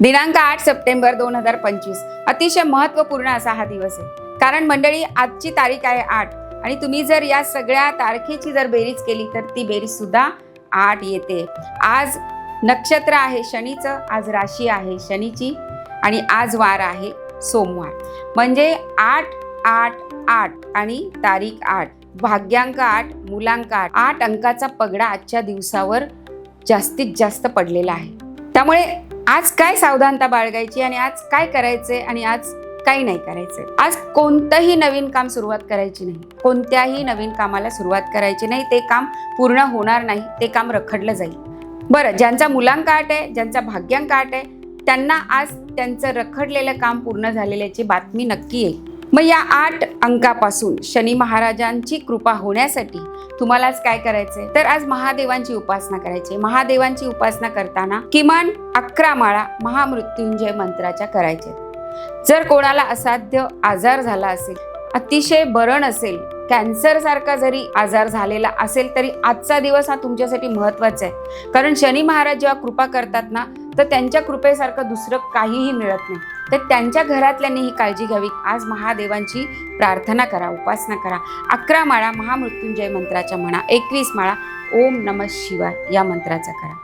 दिनांक आठ सप्टेंबर दोन हजार पंचवीस. अतिशय महत्त्वपूर्ण असा हा दिवस आहे. कारण मंडळी आजची तारीख आहे आठ. आणि तुम्ही जर या सगळ्या तारखेची जर बेरीज केली तर ती बेरीज सुद्धा आठ येते. आज नक्षत्र आहे शनीचं आज राशी आहे शनीची आणि आज वार आहे सोमवार. म्हणजे आठ आठ आठ आणि तारीख आठ. भाग्यांक आठ मुलांक आठ. आठ अंकाचा पगडा आजच्या दिवसावर जास्तीत जास्त पडलेला आहे. त्यामुळे आज काय सावधानता बाळगायची आणि आज काय करायचे आणि आज काही नाही करायचे आज कोणतंही नवीन काम सुरुवात करायची नाही. कोणत्याही नवीन कामाला सुरुवात करायची नाही. ते काम पूर्ण होणार नाही. ते काम रखडलं जाईल. बरं ज्यांचा मुलांक आठ आहे ज्यांचा भाग्यांक आठ आहे त्यांना आज त्यांचं रखडलेलं काम पूर्ण झालेल्याची बातमी नक्की येईल. मग या आठ अंकापासून शनी महाराजांची कृपा होण्यासाठी तुम्हाला काय करायचंय? तर आज महादेवांची उपासना करायची महादेवांची उपासना करताना किमान अकरा माळा महामृत्युंजय मंत्राच्या करायच्या जर कोणाला असाध्य आजार झाला असेल अतिशय बरण असेल कॅन्सर सारखा जरी आजार झालेला असेल तरी आजचा दिवस हा तुमच्यासाठी महत्त्वाचा आहे. कारण शनी महाराज जेव्हा कृपा करतात ना तर त्यांच्या कृपेसारखं दुसरं काहीही मिळत नाही. तर त्यांच्या घरातल्यांनी ही काळजी घ्यावी. आज महादेवांची प्रार्थना करा उपासना करा. अकरा माळा महामृत्युंजय मंत्राच्या म्हणा एकवीस माळा ओम नम शिवाय या मंत्राचा करा.